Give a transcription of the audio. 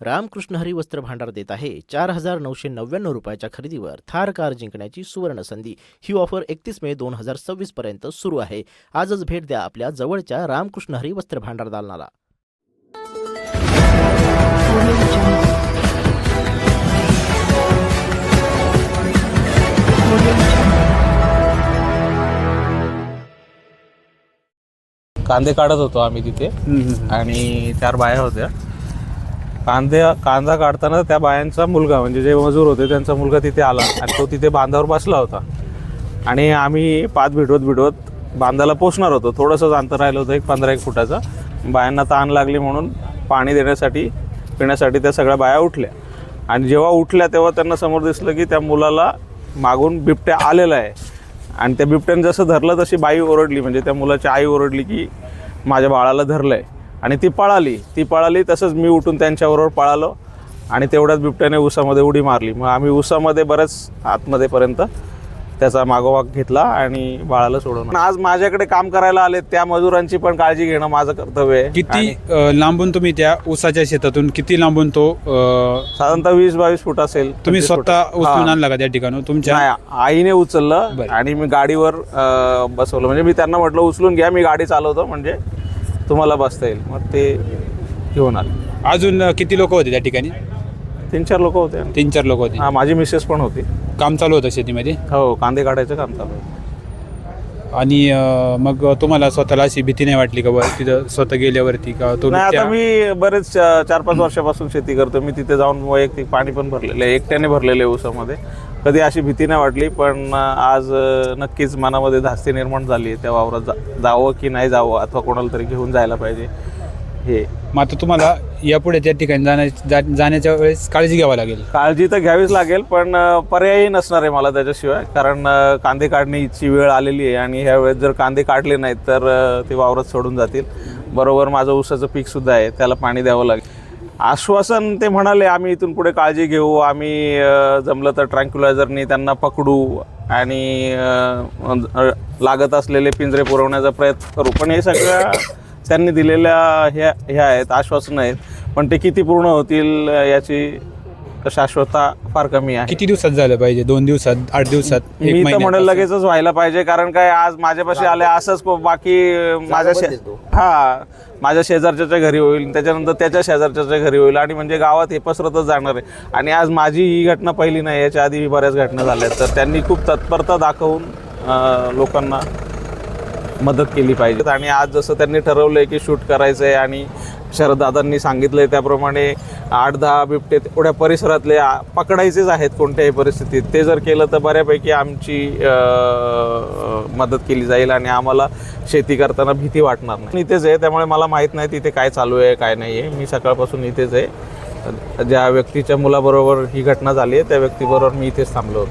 रामकृष्ण हरी वस्त्र भांडार देत आहे. चार हजार नऊशे नव्याण्णव रुपयाच्या खरेदीवर थार कार जिंकण्याची सुवर्ण संधी. ही ऑफर एकतीस मे दोन हजार सव्वीस पर्यंत सुरू आहे. आजच भेट द्या आपल्या जवळच्या रामकृष्ण हरी वस्त्र भांडार दालनाला. कांदे काढत होतो आम्ही तिथे. आणि चार बाया होत्या. कांदे कांदा काढताना त्या बायांचा मुलगा म्हणजे जे मजूर होते त्यांचा मुलगा तिथे आला आणि तो तिथे बांधावर बसला होता. आणि आम्ही पाच भिडवत भिडवत बांधाला पोचणार होतो. थोडंसंच अंतर राहिलं होतं एक पंधरा एक फुटाचं. बायांना ताण लागली म्हणून पाणी देण्यासाठी पिण्यासाठी त्या सगळ्या बाया उठल्या. आणि जेव्हा उठल्या तेव्हा त्यांना समोर दिसलं की त्या मुलाला मागून बिबट्या आलेला आहे. आणि त्या बिबट्याने जसं धरलं तशी बाई ओरडली. म्हणजे त्या मुलाची आई ओरडली की माझ्या बाळाला धरलं आहे आणि ती पळाली. ती पळाली तसंच मी उठून त्यांच्याबरोबर पळालो आणि तेवढ्याच बिबट्याने उसामध्ये उडी मारली. मग आम्ही उसामध्ये बरेच आतमध्येपर्यंत त्याचा मागोमाग घेतला आणि बाळाला सोडवलं. आज माझ्याकडे काम करायला आले त्या मजुरांची पण काळजी घेणं माझं कर्तव्य आहे. किती लांबून तुम्ही त्या ऊसाच्या शेतातून किती लांबून तो साधारणतः वीस बावीस फूट असेल तुम्ही 25 फूट. स्वतः उचलून. आणला का त्या ठिकाणी तुमच्या आईने उचललं. आणि मी गाडीवर बसवलं. म्हणजे मी त्यांना म्हटलं उचलून घ्या मी गाडी चालवतो. म्हणजे तुम्हाला बसता येईल. मग ते घेऊन आले अजून किती लोक होते त्या ठिकाणी? तीन चार लोक होते. तीन चार लोक होते. हा माझी मिसेस पण होती. काम चालू होतं शेतीमध्ये? हो कांदे काढायचं काम चालू होतं. आणि अ, मग तुम्हाला स्वतःला अशी भीती नाही वाटली का बा तिथं स्वतः गेल्यावरती का तो नाही आता बिबट्या- मी बरेच चार पाच वर्षापासून शेती करतो. मी तिथे जाऊन वैयक्तिक पाणी पण भरलेलं आहे. एकट्याने भरलेलं आहे ऊसामध्ये. कधी अशी भीती नाही वाटली पण आज नक्कीच मनामध्ये धास्ती निर्माण झाली आहे. त्या वावरात जा जावं की नाही जावं अथवा कोणाला तरी घेऊन जायला पाहिजे हे. मग आता तुम्हाला यापुढे त्या ठिकाणी जाण्या जा- जाण्याच्या वेळेस काळजी घ्यावी लागेल. काळजी तर घ्यावीच लागेल पण पर्यायही नसणार आहे मला त्याच्याशिवाय. कारण कांदे काढण्याची वेळ आलेली आहे आणि ह्या वेळेस जर कांदे काढले नाहीत तर ते वावरात सोडून जातील. बरोबर माझं ऊसाचं पीक सुद्धा आहे त्याला पाणी द्यावं लागेल. आश्वासन ते म्हणाले आम्ही इथून पुढे काळजी घेऊ आम्ही जमलं तर ट्रँक्युलायझरनी त्यांना पकडू आणि लागत असलेले पिंजरे पुरवण्याचा प्रयत्न करू. पण हे सगळ्या त्यांनी दिलेल्या ह्या ह्या आहेत आश्वासनं आहेत. पण ते किती पूर्ण होतील याची याची शाश्वता फार कमी आहे. किती दिवसात झालं पाहिजे? दोन दिवसात आठ दिवसात? मी तर म्हणेल? लगेचच व्हायला पाहिजे कारण काय आज माझ्यापाशी आले असंच को- बाकी माझ्या शे हा माझ्या शेजारच्याच्या घरी होईल त्याच्यानंतर त्याच्या शेजारच्याच्या घरी होईल आणि म्हणजे गावात हे पसरतच जाणार आहे. आणि आज माझी ही घटना पहिली नाही याच्या आधी बऱ्याच घटना झाल्या आहेत. तर त्यांनी खूप तत्परता दाखवून अं, लोकांना मदत केली पाहिजे. आणि आज जसं त्यांनी ठरवलं आहे की शूट करायचं आहे आणि शरददादांनी सांगितलं आहे त्याप्रमाणे आठ दहा बिबटे एवढ्या परिसरातले आ- पकडायचेच आहेत कोणत्याही परिस्थितीत. ते जर केलं तर बऱ्यापैकी आमची मदत केली जाईल आणि आम्हाला शेती करताना भीती वाटणार नाही. इथेच आहे त्यामुळे मला माहीत नाही तिथे काय चालू आहे काय नाही आहे. मी सकाळपासून इथेच आहे. ज्या व्यक्तीच्या मुलाबरोबर ही घटना झाली आहे त्या व्यक्तीबरोबर मी इथेच थांबलो होतो.